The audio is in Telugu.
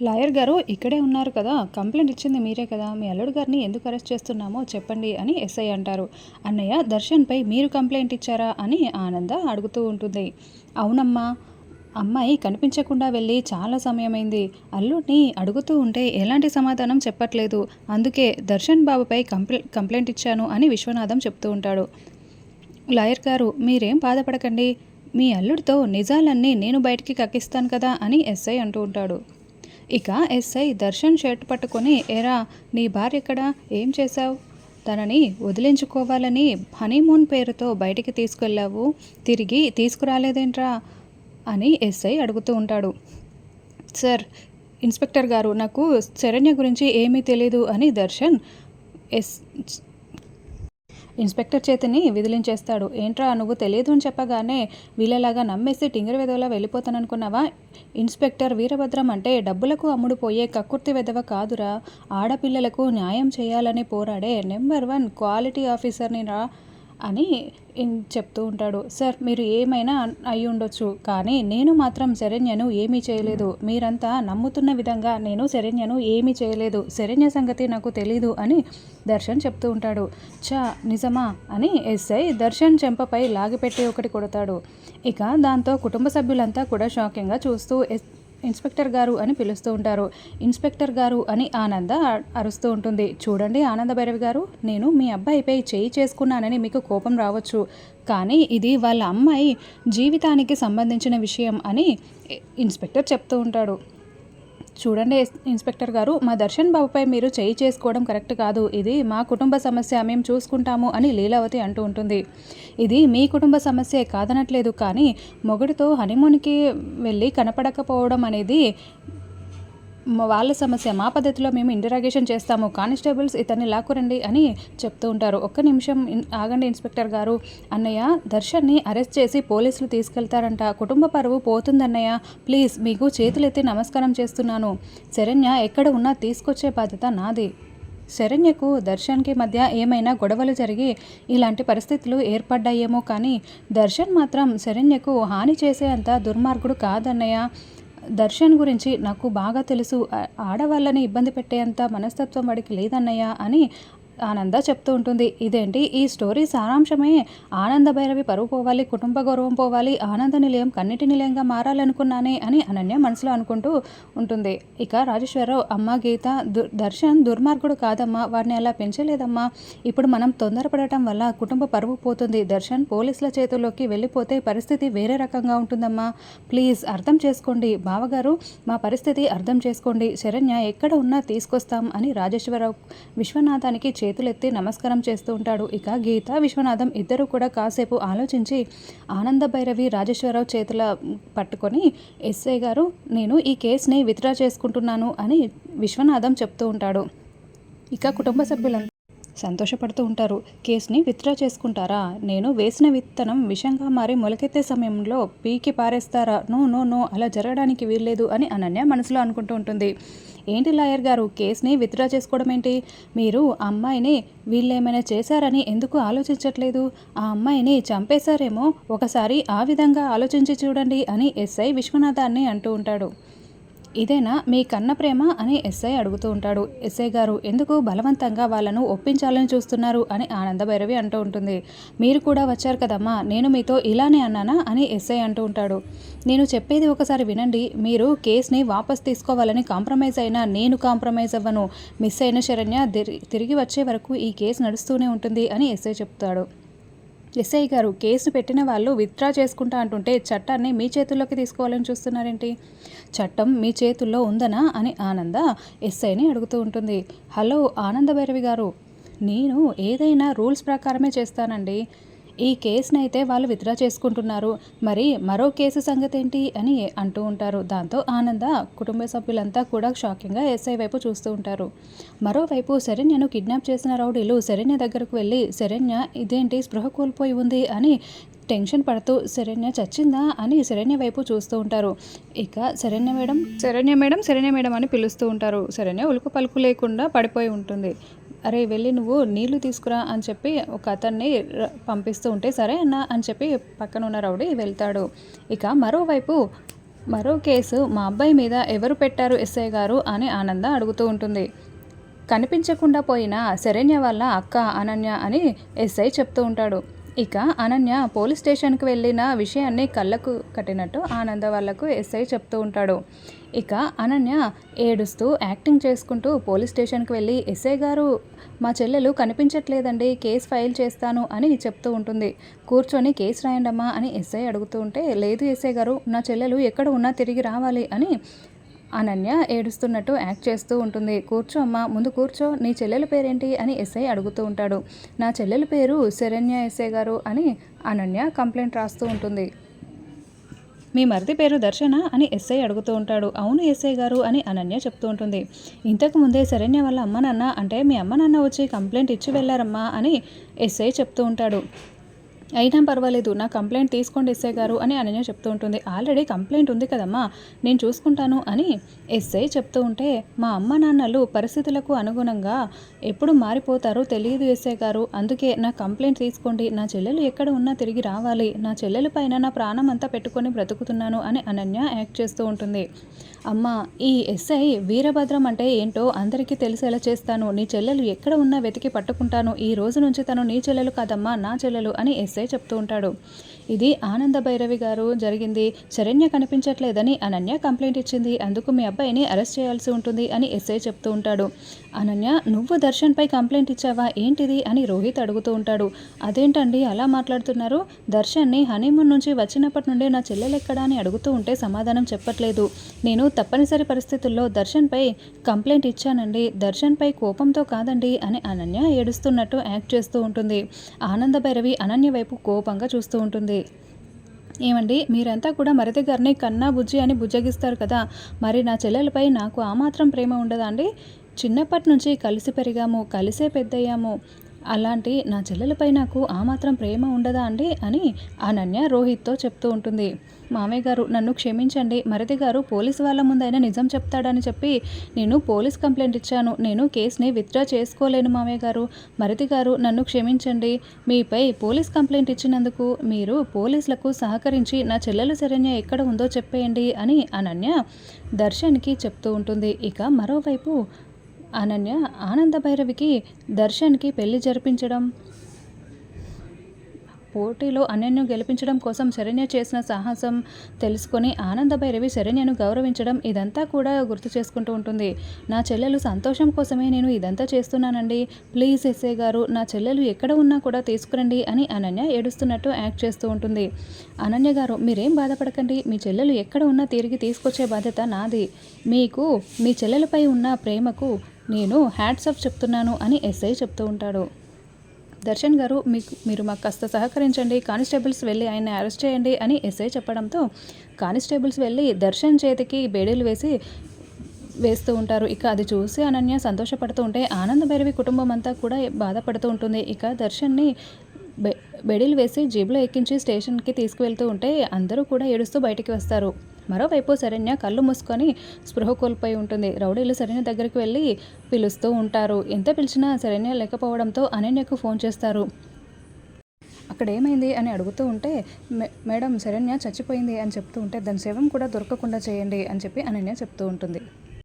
లాయర్ గారు ఇక్కడే ఉన్నారు కదా కంప్లైంట్ ఇచ్చింది మీరే కదా మీ అల్లుడు గారిని ఎందుకు అరెస్ట్ చేస్తున్నామో చెప్పండి అని ఎస్ఐ అంటారు. అన్నయ్య దర్శన్పై మీరు కంప్లైంట్ ఇచ్చారా అని ఆనంద అడుగుతూ ఉంటుంది. అవునమ్మా అమ్మాయి కనిపించకుండా వెళ్ళి చాలా సమయమైంది. అల్లుడిని అడుగుతూ ఉంటే ఎలాంటి సమాధానం చెప్పట్లేదు. అందుకే దర్శన్ బాబుపై కంప్లై కంప్లైంట్ ఇచ్చాను అని విశ్వనాథం చెప్తూ ఉంటాడు. లాయర్ గారు మీరేం బాధపడకండి. మీ అల్లుడితో నిజాలన్నీ నేను బయటికి కక్కిస్తాను కదా అని ఎస్ఐ అంటూ ఉంటాడు. ఇక ఎస్ఐ దర్శన్ షర్ట్ పట్టుకొని ఎరా నీ భార్య ఇక్కడ ఏం చేశావు? తనని వదిలించుకోవాలని హనీమూన్ పేరుతో బయటికి తీసుకెళ్ళావు. తిరిగి తీసుకురాలేదేంట్రా? అని ఎస్ఐ అడుగుతూ ఉంటాడు. సార్ ఇన్స్పెక్టర్ గారు నాకు శరణ్య గురించి ఏమీ తెలీదు అని దర్శన్ ఎస్ ఇన్స్పెక్టర్ చేతిని విదిలించేస్తాడు. ఏంట్రా నువ్వు తెలియదు అని చెప్పగానే వీళ్ళలాగా నమ్మేసి టింగర్ వెధవలా వెళ్ళిపోతాననుకున్నావా? ఇన్స్పెక్టర్ వీరభద్రం అంటే డబ్బులకు అమ్ముడుపోయే కక్కుర్తి వెదవ కాదురా. ఆడపిల్లలకు న్యాయం చేయాలని పోరాడే నెంబర్ వన్ క్వాలిటీ ఆఫీసర్ని రా. అని చెప్తూ ఉంటాడు. సార్ మీరు ఏమైనా అయి ఉండొచ్చు కానీ నేను మాత్రం శరణ్యను ఏమీ చేయలేదు. మీరంతా నమ్ముతున్న విధంగా నేను శరణ్యను ఏమీ చేయలేదు. శరణ్య సంగతి నాకు తెలీదు అని దర్శన్ చెప్తూ ఉంటాడు. చా నిజమా అని ఎస్ఐ దర్శన్ చెంపపై లాగిపెట్టి ఒకటి కొడతాడు. ఇక దాంతో కుటుంబ సభ్యులంతా కూడా షాకింగ్గా చూస్తూ ఇన్స్పెక్టర్ గారు అని పిలుస్తూ ఉంటారు. ఇన్స్పెక్టర్ గారు అని ఆనంద అరుస్తూ ఉంటుంది. చూడండి ఆనంద భైరవి గారు నేను మీ అబ్బాయిపై చేయి చేసుకున్నానని మీకు కోపం రావచ్చు. కానీ ఇది వాళ్ళ అమ్మాయి జీవితానికి సంబంధించిన విషయం అని ఇన్స్పెక్టర్ చెప్తూ ఉంటాడు. చూడండి ఇన్స్పెక్టర్ గారు మా దర్శన్ బాబుపై మీరు చేయి చేసుకోవడం కరెక్ట్ కాదు. ఇది మా కుటుంబ సమస్య మేము చూసుకుంటాము అని లీలావతి అంటూ ఉంటుంది. ఇది మీ కుటుంబ సమస్యే కాదనట్లేదు కానీ మొగుడితో హనీమూన్కి వెళ్ళి కనపడకపోవడం అనేది వాళ్ళ సమస్య మా పద్ధతిలో మేము ఇంటరాగేషన్ చేస్తాము. కానిస్టేబుల్స్ ఇతన్ని లాక్కురండి అని చెప్తూ ఉంటారు. ఒక్క నిమిషం ఆగండి ఇన్స్పెక్టర్ గారు. అన్నయ్య దర్శన్ని అరెస్ట్ చేసి పోలీసులు తీసుకెళ్తారంట. కుటుంబ పరువు పోతుందన్నయ్య. ప్లీజ్ మీకు చేతులెత్తి నమస్కారం చేస్తున్నాను. శరణ్య ఎక్కడ ఉన్నా తీసుకొచ్చే బాధ్యత నాది. శరణ్యకు దర్శన్కి మధ్య ఏమైనా గొడవలు జరిగి ఇలాంటి పరిస్థితులు ఏర్పడ్డాయేమో కానీ దర్శన్ మాత్రం శరణ్యకు హాని చేసే అంత దుర్మార్గుడు కాదన్నయ్య. దర్శన్ గురించి నాకు బాగా తెలుసు. ఆడవాళ్ళని ఇబ్బంది పెట్టేంత మనస్తత్వం వాడికి లేదన్నయ్య అని ఆనంద చెప్తూ ఉంటుంది. ఇదేంటి? ఈ స్టోరీ సారాంశమే. ఆనంద భైరవి పరువు పోవాలి కుటుంబ గౌరవం పోవాలి ఆనంద నిలయం కన్నిటి నిలయంగా మారాలనుకున్నానే అని అనన్య మనసులో అనుకుంటూ ఉంటుంది. ఇక రాజేశ్వరరావు అమ్మ గీత దర్శన్ దుర్మార్గుడు కాదమ్మా వాడిని అలా పెంచలేదమ్మా. ఇప్పుడు మనం తొందరపడటం వల్ల కుటుంబ పరువు పోతుంది. దర్శన్ పోలీసుల చేతుల్లోకి వెళ్ళిపోతే పరిస్థితి వేరే రకంగా ఉంటుందమ్మా. ప్లీజ్ అర్థం చేసుకోండి. బావగారు మా పరిస్థితి అర్థం చేసుకోండి. శరణ్య ఎక్కడ ఉన్నా తీసుకొస్తాం అని రాజేశ్వరరావు విశ్వనాథానికి చేతులెత్తి నమస్కారం చేస్తూ ఉంటాడు. ఇక గీత విశ్వనాథం ఇద్దరు కూడా కాసేపు ఆలోచించి ఆనంద భైరవి రాజేశ్వరరావు చేతుల పట్టుకొని ఎస్ఐ గారు నేను ఈ కేసుని విత్డ్రా చేసుకుంటున్నాను అని విశ్వనాథం చెప్తూ ఉంటాడు. ఇక కుటుంబ సభ్యులంతా సంతోషపడుతూ ఉంటారు. కేసుని విత్డ్రా చేసుకుంటారా? నేను వేసిన విత్తనం విషంగా మారి మొలకెత్తే సమయంలో పీకి పారేస్తారా? నో నో నో అలా జరగడానికి వీల్లేదు అని అనన్య మనసులో అనుకుంటూ ఉంటుంది. ఏంటి లాయర్ గారు? కేసుని విత్డ్రా చేసుకోవడం ఏంటి? మీరు ఆ అమ్మాయిని వీళ్ళేమైనా చేశారని ఎందుకు ఆలోచించట్లేదు? ఆ అమ్మాయిని చంపేశారేమో ఒకసారి ఆ విధంగా ఆలోచించి చూడండి అని ఎస్ఐ విశ్వనాథాన్ని అంటూ ఉంటాడు. ఇదేనా మీ కన్న ప్రేమ అని ఎస్ఐ అడుగుతూ ఉంటాడు. ఎస్ఐ గారు ఎందుకు బలవంతంగా వాళ్ళను ఒప్పించాలని చూస్తున్నారు అని ఆనంద భైరవి అంటూ ఉంటుంది. మీరు కూడా వచ్చారు కదమ్మా నేను మీతో ఇలానే అన్నానా అని ఎస్ఐ అంటూ ఉంటాడు. నేను చెప్పేది ఒకసారి వినండి మీరు కేసుని వాపస్ తీసుకోవాలని కాంప్రమైజ్ అయినా నేను కాంప్రమైజ్ అవ్వను. మిస్ అయిన శరణ్య తిరి- తిరిగి వచ్చే వరకు ఈ కేసు నడుస్తూనే ఉంటుంది అని ఎస్ఐ చెప్తాడు. ఎస్ఐ గారు కేసు పెట్టిన వాళ్ళు విత్డ్రా చేసుకుంటా అంటుంటే చట్టాన్ని మీ చేతుల్లోకి తీసుకోవాలని చూస్తున్నారేంటి? చట్టం మీ చేతుల్లో ఉందనా? అని ఆనంద ఎస్ఐని అడుగుతూ ఉంటుంది. హలో ఆనంద భైరవి గారు నేను ఏదైనా రూల్స్ ప్రకారమే చేస్తానండి. ఈ కేసుని అయితే వాళ్ళు విత్డ్రా చేసుకుంటున్నారు. మరి మరో కేసు సంగతి ఏంటి అని అంటూ ఉంటారు. దాంతో ఆనంద కుటుంబ సభ్యులంతా కూడా షాకింగ్గా ఎస్ఐ వైపు చూస్తూ ఉంటారు. మరోవైపు శరణ్యను కిడ్నాప్ చేసిన రౌడీలు శరణ్య దగ్గరకు వెళ్ళి శరణ్య ఇదేంటి స్పృహ కోల్పోయి ఉంది? అని టెన్షన్ పడుతూ శరణ్య చచ్చిందా? అని శరణ్య వైపు చూస్తూ ఉంటారు. ఇక Sharanya madam Sharanya madam Sharanya madam అని పిలుస్తూ ఉంటారు. శరణ్య ఉలుకు పలుకు లేకుండా పడిపోయి ఉంటుంది. అరే వెళ్ళి నువ్వు నీళ్ళు తీసుకురా అని చెప్పి ఒక అతన్ని పంపిస్తూ ఉంటే సరే అన్న అని చెప్పి పక్కన ఉన్న రౌడీ వెళ్తాడు. ఇక మరోవైపు మరో కేసు మా అబ్బాయి మీద ఎవరు పెట్టారు ఎస్ఐ గారు అని ఆనంద అడుగుతూ ఉంటుంది. కనిపించకుండా పోయిన శరణ్య వల్ల అక్క అనన్య అని ఎస్ఐ చెప్తూ ఉంటాడు. ఇక అనన్య పోలీస్ స్టేషన్కి వెళ్ళిన విషయాన్ని కళ్ళకు కట్టినట్టు ఆనంద వాళ్ళకు ఎస్ఐ చెప్తూ ఉంటాడు. ఇక అనన్య ఏడుస్తూ యాక్టింగ్ చేసుకుంటూ పోలీస్ స్టేషన్కి వెళ్ళి ఎస్ఐ గారు మా చెల్లెలు కనిపించట్లేదండి కేసు ఫైల్ చేస్తాను అని చెప్తూ ఉంటుంది. కూర్చొని కేసు రాయండమ్మా అని ఎస్ఐ అడుగుతూ ఉంటే లేదు ఎస్ఐ గారు నా చెల్లెలు ఎక్కడ ఉన్నా తిరిగి రావాలి అని అనన్య ఏడుస్తున్నట్టు యాక్ట్ చేస్తూ ఉంటుంది. కూర్చో అమ్మా ముందు కూర్చో నీ చెల్లెల పేరేంటి అని ఎస్ఐ అడుగుతూ ఉంటాడు. నా చెల్లెల పేరు శరణ్య ఎస్ఐ గారు అని అనన్య కంప్లైంట్ రాస్తూ ఉంటుంది. మీ మరిది పేరు దర్శన అని ఎస్ఐ అడుగుతూ ఉంటాడు. అవును ఎస్ఐ గారు అని అనన్య చెప్తూ ఉంటుంది. ఇంతకు ముందే శరణ్య వాళ్ళ అమ్మ నాన్న అంటే మీ అమ్మ నాన్న వచ్చి కంప్లైంట్ ఇచ్చి వెళ్ళారమ్మా అని ఎస్ఐ చెప్తూ ఉంటాడు. అయినా పర్వాలేదు నా కంప్లైంట్ తీసుకోండి ఎస్ఐ గారు అని అనన్య చెప్తూ ఉంటుంది. ఆల్రెడీ కంప్లైంట్ ఉంది కదమ్మా నేను చూసుకుంటాను అని ఎస్ఐ చెప్తూ ఉంటే మా అమ్మ నాన్నలు పరిస్థితులకు అనుగుణంగా ఎప్పుడు మారిపోతారో తెలియదు ఎస్ఐ గారు. అందుకే నా కంప్లైంట్ తీసుకోండి నా చెల్లెలు ఎక్కడ ఉన్నా తిరిగి రావాలి నా చెల్లెల పైన నా ప్రాణం అంతా పెట్టుకొని బ్రతుకుతున్నాను అని అనన్య యాక్ట్ చేస్తూ ఉంటుంది. అమ్మ ఈ ఎస్ఐ వీరభద్రం అంటే ఏంటో అందరికీ తెలిసేలా చేస్తాను. నీ చెల్లెలు ఎక్కడ ఉన్నా వెతికి పట్టుకుంటాను. ఈ రోజు నుంచి తను నీ చెల్లెలు కాదమ్మా నా చెల్లెలు అని ఎస్ఐ చెప్తూ ఉంటాడు. ఇది ఆనంద భైరవి గారు జరిగింది. శరణ్య కనిపించట్లేదని అనన్య కంప్లైంట్ ఇచ్చింది. అందుకు మీ అబ్బాయిని అరెస్ట్ చేయాల్సి ఉంటుంది అని ఎస్ఐ చెప్తూ ఉంటాడు. అనన్య నువ్వు దర్శన్పై కంప్లైంట్ ఇచ్చావా? ఏంటిది? అని రోహిత్ అడుగుతూ ఉంటాడు. అదేంటండి? అలా మాట్లాడుతున్నారు? దర్శన్ని హనీమూన్ నుంచి వచ్చినప్పటి నుండే నా చెల్లెలెక్కడా? అని అడుగుతూ ఉంటే సమాధానం చెప్పట్లేదు. నేను తప్పనిసరి పరిస్థితుల్లో దర్శన్పై కంప్లైంట్ ఇచ్చానండి. దర్శన్పై కోపంతో కాదండి అని అనన్య ఏడుస్తున్నట్టు యాక్ట్ చేస్తూ ఉంటుంది. ఆనంద భైరవి అనన్య వైపు కోపంగా చూస్తూ ఉంటుంది. ఏమండి మీరంతా కూడా మరిది గారిని కన్నా బుజ్జి అని బుజ్జగిస్తారు కదా. మరి నా చెల్లెలపై నాకు ఆ మాత్రం ప్రేమ ఉండదా అండి? చిన్నప్పటి నుంచి కలిసి పెరిగాము కలిసే పెద్దయ్యాము. అలాంటి నా చెల్లెలపై నాకు ఆ మాత్రం ప్రేమ ఉండదా అండి అని అనన్య రోహిత్తో చెప్తూ ఉంటుంది. మామయ్య గారు నన్ను క్షమించండి. మరిది గారు పోలీసు వాళ్ళ ముందైనా నిజం చెప్తాడని చెప్పి నేను పోలీస్ కంప్లైంట్ ఇచ్చాను. నేను కేసుని విత్డ్రా చేసుకోలేను మామయ్య గారు. మరిది గారు నన్ను క్షమించండి. మీపై పోలీస్ కంప్లైంట్ ఇచ్చినందుకు మీరు పోలీసులకు సహకరించి నా చెల్లెలు శరణ్య ఎక్కడ ఉందో చెప్పేయండి అని అనన్య దర్శన్కి చెప్తూ ఉంటుంది. ఇక మరోవైపు అనన్య ఆనంద భైరవికి దర్శన్కి పెళ్ళి జరిపించడం. పోటీలో అనన్యను గెలిపించడం కోసం శరణ్య చేసిన సాహసం తెలుసుకొని ఆనంద భైరవి శరణ్యను గౌరవించడం ఇదంతా కూడా గుర్తు చేసుకుంటూ ఉంటుంది. నా చెల్లెలు సంతోషం కోసమే నేను ఇదంతా చేస్తున్నానండి. ప్లీజ్ ఎస్ఏ గారు నా చెల్లెలు ఎక్కడ ఉన్నా కూడా తీసుకురండి అని అనన్య ఏడుస్తున్నట్టు యాక్ట్ చేస్తూ ఉంటుంది. అనన్య గారు మీరేం బాధపడకండి. మీ చెల్లెలు ఎక్కడ ఉన్నా తిరిగి తీసుకొచ్చే బాధ్యత నాది. మీకు మీ చెల్లెలపై ఉన్న ప్రేమకు నేను హ్యాట్సప్ చెప్తున్నాను అని ఎస్ఐ చెప్తూ ఉంటాడు. దర్శన్ గారు మీకు మీరు మాకు కాస్త సహకరించండి కానిస్టేబుల్స్ వెళ్ళి ఆయన అరెస్ట్ చేయండి అని ఎస్ఐ చెప్పడంతో కానిస్టేబుల్స్ వెళ్ళి దర్శన్ చేతికి బేడీలు వేసి వేస్తూ ఉంటారు. ఇక అది చూసి అనన్య సంతోషపడుతూ ఉంటే ఆనంద భైరవి కుటుంబం అంతా కూడా బాధపడుతూ ఉంటుంది. ఇక దర్శన్ని బె బెడీలు వేసి జీబులో ఎక్కించి స్టేషన్కి తీసుకువెళ్తూ ఉంటే అందరూ కూడా ఏడుస్తూ బయటికి వస్తారు. మరోవైపు శరణ్య కళ్ళు మూసుకొని స్పృహ కోల్పోయి ఉంటుంది. రౌడీలు శరణ్య దగ్గరికి వెళ్ళి పిలుస్తూ ఉంటారు. ఎంత పిలిచినా శరణ్య లేకపోవడంతో అనన్యకు ఫోన్ చేస్తారు. అక్కడ ఏమైంది అని అడుగుతూ ఉంటే మేడం శరణ్య చచ్చిపోయింది అని చెప్తూ ఉంటే దాని శవం కూడా దొరకకుండా చేయండి అని చెప్పి అనన్య చెప్తూ ఉంటుంది.